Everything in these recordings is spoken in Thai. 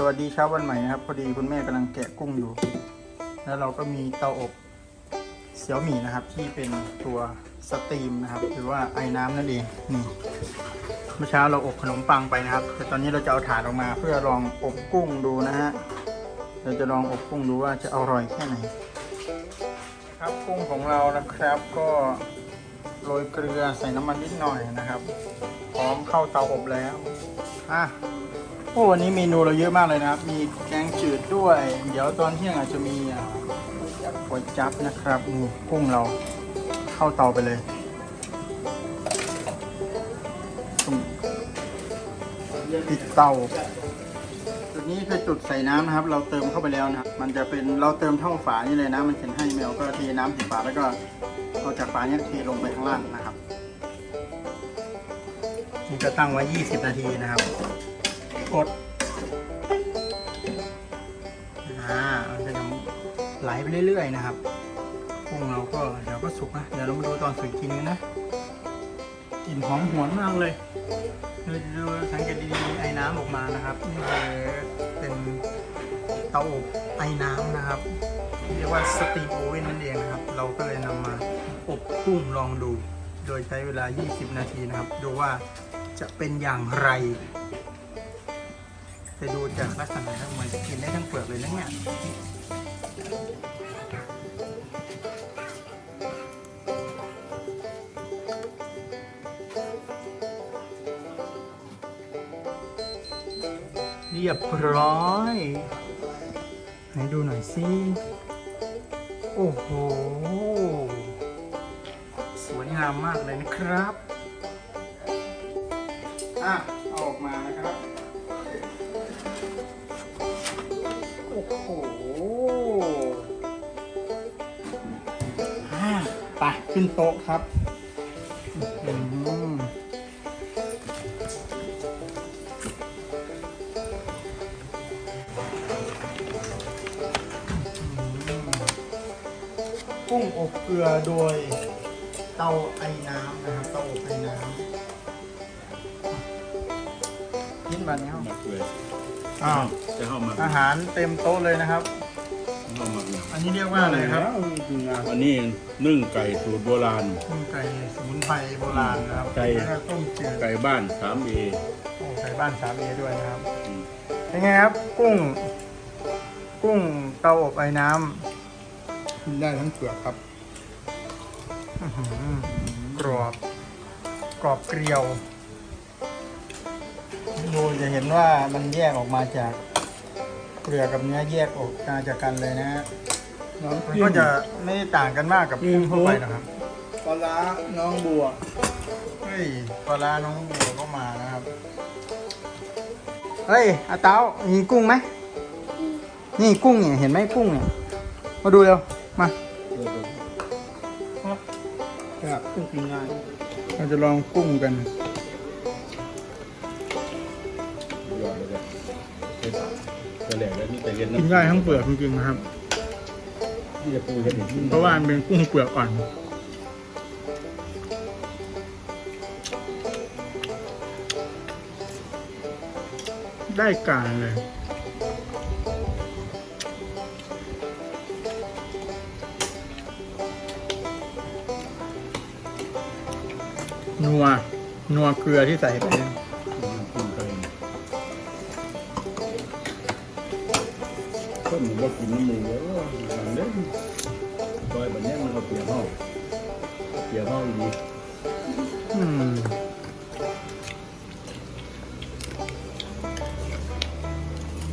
สวัสดีเช้าวันใหม่นะครับ พอดีคุณแม่กำลังแกะกุ้งอยู่ แล้วเราก็มีเตาอบเสี่ยวหมี่นะครับ ที่เป็นตัวสตรีมนะครับ หรือว่าไอ้น้ำนั่นเองนี่เมื่อเช้าเราอบขนมปังไปนะครับ แต่ตอนนี้เราจะเอาถาดออกมาเพื่อลองอบกุ้งดูนะฮะเราจะลองอบกุ้งดูว่าจะอร่อยแค่ไหนครับกุ้งของเรานะครับก็โรยเกลือใส่น้ำมันนิดหน่อยนะครับ พร้อมเข้าเตาอบแล้วอะ โอ้วันนี้เมนูเราเยอะมากเลยนะครับ มีแกงจืดด้วย เดี๋ยวตอนเที่ยงอาจจะมีอ่าก๋วยจั๊บนะครับนี่กุ้งเราเข้าเตาไปเลยปิดเตาจุดนี้คือจุดใส่น้ำนะครับ เราเติมเข้าไปแล้วนะครับ มันจะเป็นเราเติมเท่าฝานี่เลยนะ มันเขียนให้แมวก็เทน้ำถึงฝาแล้วก็เอาจากฝาเนี้เทลงไปข้างล่างนะครับนี่ก็ตั้งไว้ 20 นาทีนะครับ กดอ่ามันจะไหลไปเรื่อยๆนะครับกุ้งเราก็เดี๋ยวก็สุกนะเดี๋ยวเรามาดูตอนสุกกทีนึงนะกลิ่นหอมหวนมากเลยเราจะดูสังเกตดีๆไอ้น้ำออกมานะครับนี่คือเป็นเตาอบไอ้น้ำนะครับเรียกว่าสตีมโอเว่นนั่นเองนะครับ เราก็เลยนำมาอบกุ้งลองดู โดยใช้เวลา 20 นาทีนะครับ ดูว่าจะเป็นอย่างไร ไปดูจากลักษณะแล้วเหมือนจะกินได้ทั้งเปลือกเลยนะเนี่ยเรียบร้อยไหนดูหน่อยสิโอ้โห สวยงามมากเลยนะครับ อะ ออกมานะครับ อะไปขึ้นโต๊ะครับอื้อหือกุ้งอบเกลือโดยเตาไอ้น้ำนะครับเตาอบไอ้น้ำกินบันนี้หมักเลยอ้าวจะเข้ามาอาหารเต็มโต๊ะเลยนะครับเข้ามาเนี่ย อันนี้เรียกว่าอะไรครับอันนี้นึ่งไก่สูตรโบราณกุ้งไก่สมุนไพรโบราณนะครับไก่แล้วก็ต้มจืดไก่บ้านสามเอโอ้ไก่บ้านสามเอด้วยนะครับเป็นไงครับ กุ้ง กุ้งเตาอบไอ้น้ำกินได้ทั้งเปลือกครับอื้อหือกรอบกรอบเกลียวดูจะเห็นว่ามันแยกออกมาจาก เปลือกับเนื้อแยกออกมาจากกันเลยนะฮะมันก็จะไม่ได้ต่างกันมากกับกุ้งทั่วไปนะครับปลาร้าน้องบัวเฮ้ยปลาร้าน้องบัวก็มานะครับเฮ้ยอาเต้ามีกุ้งไหมนี่กุ้งเนี่ยเห็นไหมกุ้งเนี่ยมาดูเร็วมาครับต้งกินง่ายเราจะลองกุ้งกัน แหลกแล้วนี่แต่เย็นกินได้ทั้งเปลือกจริงๆนะครับ ที่จะปูเห็ดอีกเพราะว่ามันเป็นกุ้งเปลือกอ่อน ได้การเลยนัวนัวเกลือที่ใส่ไป ก็หนูว่ากินน้ำมือแล้วมันเล่นซอยแบบนี้มันเอาเปลี่ยนห้องเปลี่ยนห้องดีอืม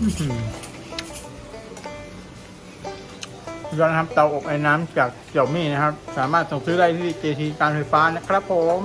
อื้อหือยอดนะครับเตาอบไอ้น้ำจากเสี่ยวมี่นะครับ สามารถส่งซื้อได้ที่เจทีการไฟฟ้านะครับผม